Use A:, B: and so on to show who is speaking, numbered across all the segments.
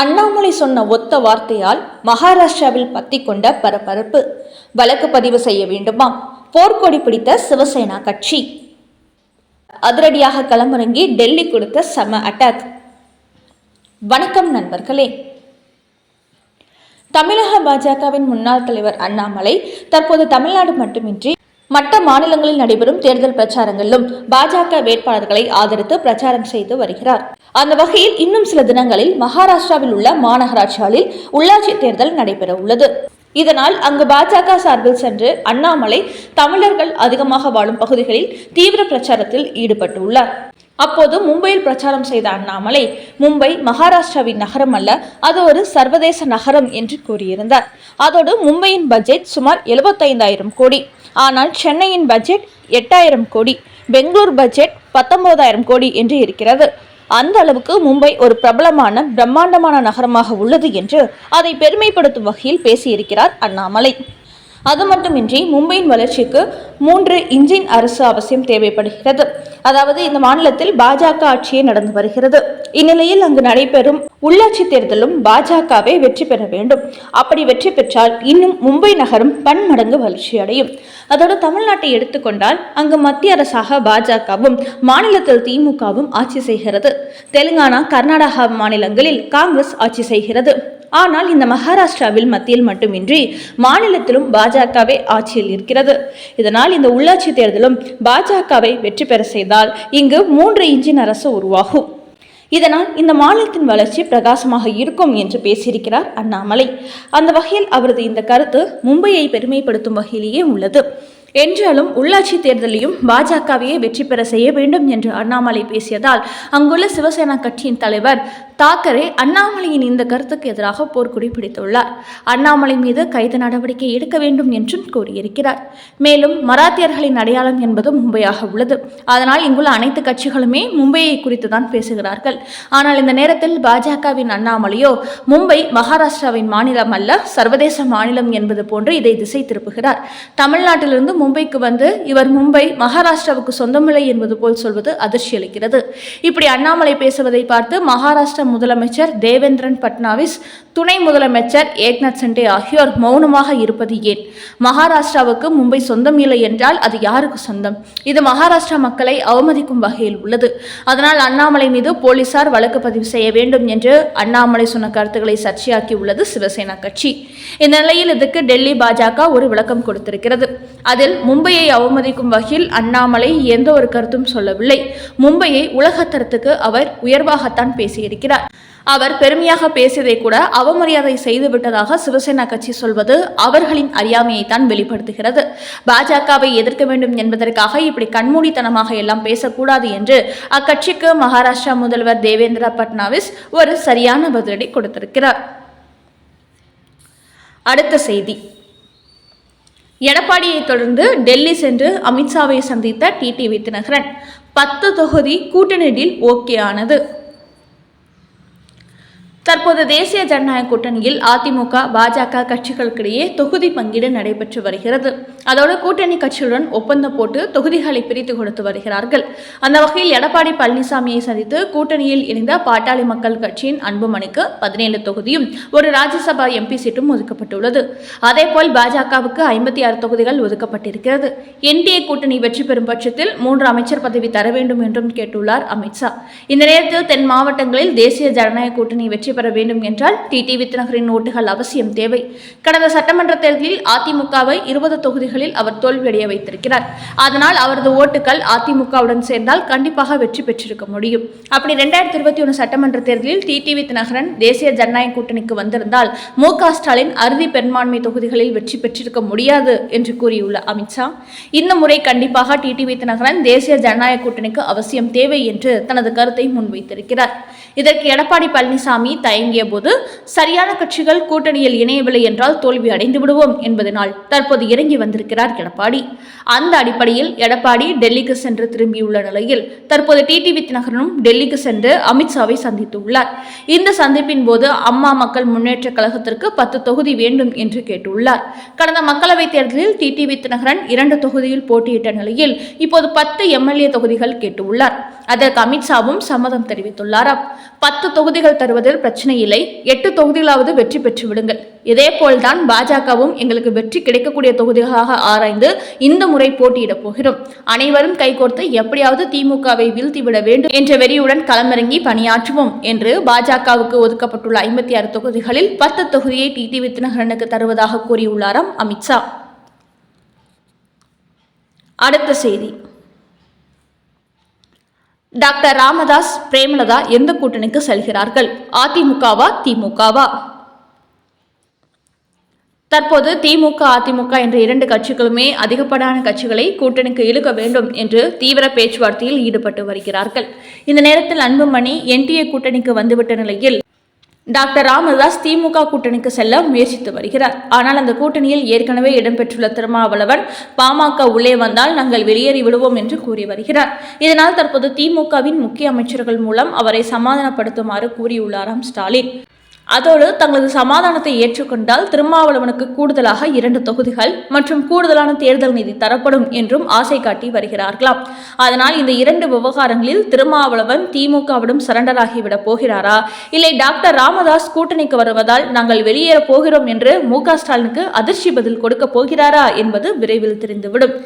A: அண்ணாமலை சொன்ன ஒத்த வார்த்தையால் மகாராஷ்டிராவில் பத்தி கொண்ட பரபரப்பு. வழக்கு பதிவு செய்ய வேண்டுமா? போர்க்கொடி பிடித்த சிவசேனா கட்சி. அதிரடியாக களமிறங்கி டெல்லி கொடுத்த சம அட்டாக். வணக்கம் நண்பர்களே. தமிழக பாஜகவின் முன்னாள் தலைவர் அண்ணாமலை தற்போது தமிழ்நாடு மட்டுமின்றி மற்ற மாநிலங்களில் நடைபெறும் தேர்தல் பிரச்சாரங்களிலும் பாஜக வேட்பாளர்களை ஆதரித்து பிரச்சாரம் செய்து வருகிறார். அந்த வகையில் இன்னும் சில தினங்களில் மகாராஷ்டிராவில் உள்ள மாநகராட்சிகளில் உள்ளாட்சி தேர்தல் நடைபெற உள்ளது. இதனால் அங்கு பாஜக சார்பில் சென்று அண்ணாமலை தமிழர்கள் அதிகமாக வாழும் பகுதிகளில் தீவிர பிரச்சாரத்தில் ஈடுபட்டுள்ளார். அப்போது மும்பையில் பிரச்சாரம் செய்த அண்ணாமலை மும்பை மகாராஷ்டிராவின் நகரம் அல்ல அது ஒரு சர்வதேச நகரம் என்று கூறியிருந்தார். அதோடு மும்பையின் பட்ஜெட் சுமார் எழுபத்தைந்தாயிரம் கோடி. ஆனால் சென்னையின் பட்ஜெட் எட்டாயிரம் கோடி பெங்களூர் பட்ஜெட் பத்தொன்பதாயிரம் கோடி என்று இருக்கிறது. அந்த அளவுக்கு மும்பை ஒரு பிரபலமான பிரம்மாண்டமான நகரமாக உள்ளது என்று அதை பெருமைப்படுத்தும் வகையில் பேசியிருக்கிறார் அண்ணாமலை. அது மட்டுமின்றி மும்பையின் வளர்ச்சிக்கு மூன்று இன்ஜின் அரசு அவசியம் தேவைப்படுகிறது. அதாவது இந்த மாநிலத்தில் பாஜக ஆட்சியே நடந்து வருகிறது. இந்நிலையில் அங்கு நடைபெறும் உள்ளாட்சி தேர்தலும் பாஜகவே வெற்றி பெற வேண்டும். அப்படி வெற்றி பெற்றால் இன்னும் மும்பை நகரம் பன்மடங்கு வளர்ச்சி அடையும் அதோடு தமிழ்நாட்டை எடுத்துக்கொண்டால் அங்கு மத்திய அரசாக பாஜகவும் மாநிலத்தில் திமுகவும் ஆட்சி செய்கிறது. தெலுங்கானா கர்நாடகா மாநிலங்களில் காங்கிரஸ் ஆட்சி செய்கிறது. ஆனால் இந்த மகாராஷ்டிராவில் மத்தியில் மட்டுமின்றி மாநிலத்திலும் பாஜகவே ஆட்சியில் இருக்கிறது. இதனால் இந்த உள்ளாட்சி தேர்தலும் பாஜகவை வெற்றி பெற செய்தால் இங்கு மூன்று இன்ஜின் அரசு உருவாகும். இதனால் இந்த மாநிலத்தின் வளர்ச்சி பிரகாசமாக இருக்கும் என்று பேசியிருக்கிறார் அண்ணாமலை. அந்த வகையில் அவரது இந்த கருத்து மும்பையை பெருமைப்படுத்தும் வகையிலேயே உள்ளது. என்றாலும் உள்ளாட்சி தேர்தலையும் பாஜகவையே வெற்றி பெற செய்ய வேண்டும் என்று அண்ணாமலை பேசியதால் அங்குள்ள சிவசேனா கட்சியின் தலைவர் தாக்கரே அண்ணாமலையின் இந்த கருத்துக்கு எதிராக போர்க்குடி பிடித்துள்ளார் அண்ணாமலை மீது கைது நடவடிக்கை எடுக்க வேண்டும் என்றும் கூறியிருக்கிறார் மேலும் மராத்தியர்களின் அடையாளம் என்பது மும்பையாக உள்ளது. அதனால் இங்குள்ள அனைத்து கட்சிகளுமே மும்பையை குறித்து தான் பேசுகிறார்கள். ஆனால் இந்த நேரத்தில் பாஜகவின் அண்ணாமலையோ மும்பை மகாராஷ்டிராவின் மாநிலம் அல்ல சர்வதேச மாநிலம் என்பது போன்று இதை திசை திருப்புகிறார். தமிழ்நாட்டிலிருந்து மும்பைக்கு வந்து இவர் மும்பை மகாராஷ்டிராவுக்கு சொந்தமில்லை என்பது போல் சொல்வது அதிர்ச்சி அளிக்கிறது இப்படி அண்ணாமலை பேசுவதை பார்த்து மகாராஷ்டிரா முதலமைச்சர் தேவேந்திரன் பட்னாவிஸ் துணை முதலமைச்சர் ஏக்நாத் சிண்டே ஆகியோர் மௌனமாக இருப்பது ஏன்? மகாராஷ்டிராவுக்கு மும்பை சொந்தம் இல்லை என்றால் அது யாருக்கு சொந்தம்? இது மகாராஷ்டிரா மக்களை அவமதிக்கும் வகையில் உள்ளது. அதனால் அண்ணாமலை மீது போலீசார் வழக்கு பதிவு செய்ய வேண்டும் என்று அண்ணாமலை சொன்ன கருத்துக்களை சர்ச்சையாக்கி உள்ளது சிவசேனா கட்சி. இந்த நிலையில் இதுக்கு டெல்லி பாஜக ஒரு விளக்கம் கொடுத்திருக்கிறது. அதில் மும்பையை அவமதிக்கும் வகையில் அண்ணாமலை எந்த ஒரு கருத்தும் சொல்லவில்லை. மும்பையை உலகத்தரத்துக்கு அவர் உயர்வாகத்தான் பேசியிருக்கிறார். அவர் பெருமையாக பேசியதை கூட அவமரியாதை செய்துவிட்டதாக சிவசேனா கட்சி சொல்வது அவர்களின் அறியாமையை தான் வெளிப்படுத்துகிறது. பாஜகவை எதிர்க்க வேண்டும் என்பதற்காக இப்படி கண்மூடித்தனமாக எல்லாம் பேசக்கூடாது என்று அக்கட்சிக்கு மகாராஷ்டிரா முதல்வர் தேவேந்திர பட்னாவிஸ் ஒரு சரியான பதிலடி கொடுத்திருக்கிறார். அடுத்த செய்தி. எடப்பாடியை தொடர்ந்து டெல்லி சென்று அமித்ஷாவை சந்தித்த டிடிவி தினகரன் பத்து தொகுதி கூட்டணியில் ஓகே ஆனது. தற்போது தேசிய ஜனநாயக கூட்டணியில் அதிமுக பாஜக கட்சிகளுக்கிடையே தொகுதி பங்கீடு நடைபெற்று வருகிறது. அதோடு கூட்டணி கட்சியுடன் ஒப்பந்தம் போட்டு தொகுதிகளை பிரித்து கொடுத்து வருகிறார்கள். அந்த வகையில் எடப்பாடி பழனிசாமியை சந்தித்து கூட்டணியில் இணைந்த பாட்டாளி மக்கள் கட்சியின் அன்புமணிக்கு பதினேழு தொகுதியும் ஒரு ராஜ்யசபா எம்பி சீட்டும் ஒதுக்கப்பட்டுள்ளது. அதேபோல் பாஜகவுக்கு ஐம்பத்தி ஆறு தொகுதிகள் ஒதுக்கப்பட்டிருக்கிறது. என்டிஏ கூட்டணி வெற்றி பெறும் பட்சத்தில் மூன்று அமைச்சர் பதவி தர வேண்டும் என்றும் கேட்டுள்ளார் அமித்ஷா. இந்த நேரத்தில் தென் மாவட்டங்களில் தேசிய ஜனநாயக கூட்டணி வெற்றி வெற்றி பெற வேண்டும் என்றால் டிடிவி வித்நகரின் ஓட்டுகள் அவசியம் தேவை. கடந்த சட்டமன்ற தேர்தலில் அதிமுகவை இருபது தொகுதிகளில் அவர் தோல்வியடைய வைத்திருக்கிறார். அதனால் அவரது ஓட்டுகள் அதிமுகவுடன் சேர்ந்தால் கண்டிப்பாக வெற்றி பெற்றிருக்க முடியும். அப்படி ரெண்டாயிரத்தி இருபத்தி ஒன்று சட்டமன்ற தேர்தலில் டிடிவி வித்நகரன் தேசிய ஜனநாயக கூட்டணிக்கு வந்திருந்தால் மு ஸ்டாலின் அறுதி பெரும்பான்மை தொகுதிகளில் வெற்றி பெற்றிருக்க முடியாது என்று கூறியுள்ள அமித்ஷா இந்த முறை கண்டிப்பாக டிடிவி தினகரன் தேசிய ஜனநாயக கூட்டணிக்கு அவசியம் தேவை என்று தனது கருத்தை முன்வைத்திருக்கிறார். இதற்கு எடப்பாடி பழனிசாமி தயங்கிய போது சரியான கட்சிகள் கூட்டணியில் இணையவில்லை என்றால் தோல்வி அடைந்து விடுவோம் என்பதனால் தற்போது இறங்கி வந்திருக்கிறார் எடப்பாடி. அந்த அடிப்படையில் எடப்பாடி டெல்லிக்கு சென்று திரும்பியுள்ள நிலையில் தற்போது டிடிவி தினகரனும் டெல்லிக்கு சென்று அமித்ஷாவை சந்தித்துள்ளார். இந்த சந்திப்பின் போது அம்மா மக்கள் முன்னேற்ற கழகத்திற்கு பத்து தொகுதி வேண்டும் என்று கேட்டுள்ளார். கடந்த மக்களவைத் தேர்தலில் டிடிவி தினகரன் இரண்டு தொகுதியில் போட்டியிட்ட நிலையில் இப்போது பத்து எம்எல்ஏ தொகுதிகள் கேட்டுள்ளார். அதற்கு அமித்ஷாவும் சம்மதம் தெரிவித்துள்ளாராம். பத்து தொகுதிகள் தருவதில் பிரச்சனை இல்லை. எட்டு தொகுதிகளாவது வெற்றி பெற்று விடுங்கள். இதே போல்தான் பாஜகவும் எங்களுக்கு வெற்றி கிடைக்கக்கூடிய தொகுதிகளாக ஆராய்ந்து இந்த முறை போட்டியிடப் போகிறோம். அனைவரும் கைகோர்த்து எப்படியாவது திமுகவை வீழ்த்திவிட வேண்டும் என்ற வெறியுடன் களமிறங்கி பணியாற்றுவோம் என்று பாஜகவுக்கு ஒதுக்கப்பட்டுள்ள ஐம்பத்தி ஆறு தொகுதிகளில் பத்து தொகுதியை டிடிவி தினகரனுக்கு தருவதாக கூறியுள்ளாராம் அமித்ஷா. அடுத்த செய்தி. டாக்டர் ராமதாஸ் பிரேமலதா எந்த கூட்டணிக்கு செல்கிறார்கள்? அதிமுகவா திமுகவா? தற்போது திமுக அதிமுக என்ற இரண்டு கட்சிகளுமே அதிகப்படான கட்சிகளை கூட்டணிக்கு இழுக்க வேண்டும் என்று தீவிர பேச்சுவார்த்தையில் ஈடுபட்டு வருகிறார்கள். இந்த நேரத்தில் அன்புமணி என்டிஏ கூட்டணிக்கு வந்துவிட்ட நிலையில் டாக்டர் ராமதாஸ் திமுக கூட்டணிக்கு செல்ல முயற்சித்து வருகிறார். ஆனால் அந்த கூட்டணியில் ஏற்கனவே இடம்பெற்றுள்ள திருமாவளவன் பாமக உள்ளே வந்தால் நாங்கள் வெளியேறி விடுவோம் என்று கூறி வருகிறார். இதனால் தற்போது திமுகவின் முக்கிய அமைச்சர்கள் மூலம் அவரை சமாதானப்படுத்துமாறு கூறியுள்ளாராம் ஸ்டாலின். அதோடு தங்களது சமாதானத்தை ஏற்றுக்கொண்டால் திருமாவளவனுக்கு கூடுதலாக இரண்டு தொகுதிகள் மற்றும் கூடுதலான தேர்தல் நிதி தரப்படும் என்றும் ஆசை காட்டி வருகிறார்களாம். அதனால் இந்த இரண்டு விவகாரங்களில் திருமாவளவன் திமுகவிடம் சரண்டர் ஆகிவிடப் போகிறாரா? இல்லை டாக்டர் ராமதாஸ் கூட்டணிக்கு வருவதால் நாங்கள் வெளியேறப் போகிறோம் என்று மு ஸ்டாலினுக்கு அதிர்ச்சி பதில் கொடுக்க போகிறாரா என்பது விரைவில் தெரிந்துவிடும்.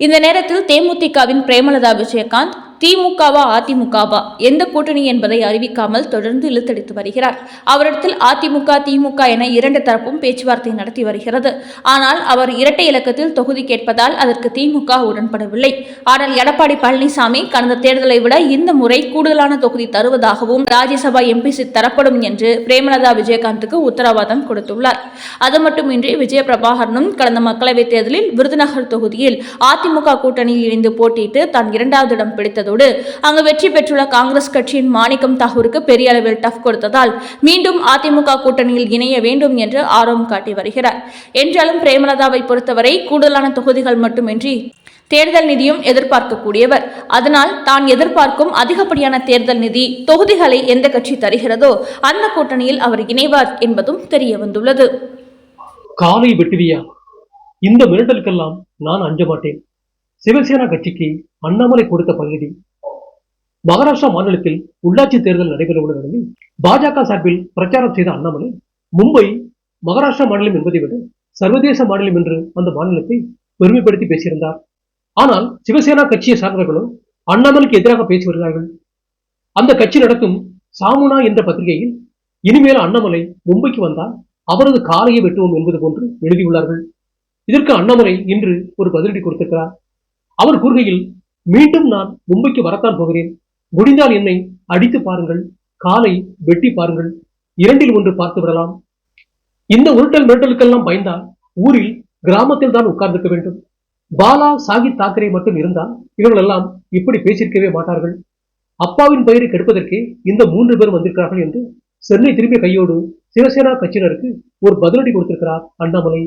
A: இந்த நேரத்தில் தேமுதிகவின் பிரேமலதா விஜயகாந்த் திமுகவா அதிமுகவா? எந்த கூட்டணி என்பதை அறிவிக்காமல் தொடர்ந்து இழுத்தடித்து வருகிறார். அவரிடத்தில் அதிமுக திமுக என இரண்டு தரப்பும் பேச்சுவார்த்தை நடத்தி வருகிறது. ஆனால் அவர் இரட்டை இலக்கத்தில் தொகுதி கேட்பதால் அதற்கு திமுக உடன்படவில்லை. ஆனால் எடப்பாடி பழனிசாமி கடந்த தேர்தலை விட இந்த முறை கூடுதலான தொகுதி தருவதாகவும் ராஜ்யசபா எம்பிசி தரப்படும் என்று பிரேமலதா விஜயகாந்துக்கு உத்தரவாதம் கொடுத்துள்ளார். அது மட்டுமின்றி விஜய பிரபாகரனும் கடந்த மக்களவைத் தேர்தலில் விருதுநகர் தொகுதியில் அதிமுக கூட்டணியில் இணைந்து போட்டியிட்டு தான் இரண்டாவது இடம் பிடித்தது. பிடித்ததோடு அங்கு வெற்றி பெற்றுள்ள காங்கிரஸ் கட்சியின் மாணிக்கம் தாகூருக்கு பெரிய அளவில் டஃப் கொடுத்ததால் மீண்டும் அதிமுக கூட்டணியில் இணைய வேண்டும் என்று ஆர்வம் காட்டி வருகிறார். என்றாலும் பிரேமலதாவை பொறுத்தவரை கூடுதலான தொகுதிகள் மட்டுமின்றி தேர்தல் நிதியும் எதிர்பார்க்கக்கூடியவர். அதனால் தான் எதிர்பார்க்கும் அதிகப்படியான தேர்தல் நிதி தொகுதிகளை எந்த கட்சி தருகிறதோ அந்த கூட்டணியில் அவர் இணைவார் என்பதும் தெரிய வந்துள்ளது
B: காலை வெட்டுவியா? இந்த மிரட்டலுக்கெல்லாம் நான் அஞ்ச மாட்டேன். சிவசேனா கட்சிக்கு அண்ணாமலை கொடுத்த பகுதி மகாராஷ்டிரா மாநிலத்தில் உள்ளாட்சி தேர்தல் நடைபெறவுள்ள நிலையில் பாஜக சார்பில் பிரச்சாரம் செய்த அண்ணாமலை மும்பை மகாராஷ்டிரா மாநிலம் என்பதை விட சர்வதேச மாநிலம் என்று அந்த மாநிலத்தை பெருமைப்படுத்தி பேசியிருந்தார். ஆனால் சிவசேனா கட்சியை சார்ந்தவர்களும் அண்ணாமலைக்கு எதிராக பேசி வருகிறார்கள். அந்த கட்சி நடத்தும் சாமுனா என்ற பத்திரிகையில் இனிமேல் அண்ணாமலை மும்பைக்கு வந்தால் அவரது காலையை வெட்டுவோம் என்பது போன்று எழுதியுள்ளார்கள். இதற்கு அண்ணாமலை இன்று ஒரு பதிலடி கொடுத்திருக்கிறார். அவர் கூறுகையில் மீண்டும் நான் மும்பைக்கு வரத்தான் போகிறேன். முடிந்தால் என்னை அடித்து பாருங்கள். காலை வெட்டி பாருங்கள். இரண்டில் ஒன்று பார்த்து விடலாம். இந்த உருட்டல் மிரட்டலுக்கெல்லாம் பயந்தால் ஊரில் கிராமத்தில் தான் உட்கார்ந்திருக்க வேண்டும். பாலா சாகித் தாக்கரே மட்டும் இருந்தால் இவர்கள் எல்லாம் இப்படி பேசியிருக்கவே மாட்டார்கள். அப்பாவின் பெயரை கெடுப்பதற்கே இந்த மூன்று பேரும் வந்திருக்கிறார்கள் என்று சென்னை திரும்பிய கையோடு சிவசேனா கட்சியினருக்கு ஒரு பதிலடி கொடுத்திருக்கிறார் அண்ணாமலை.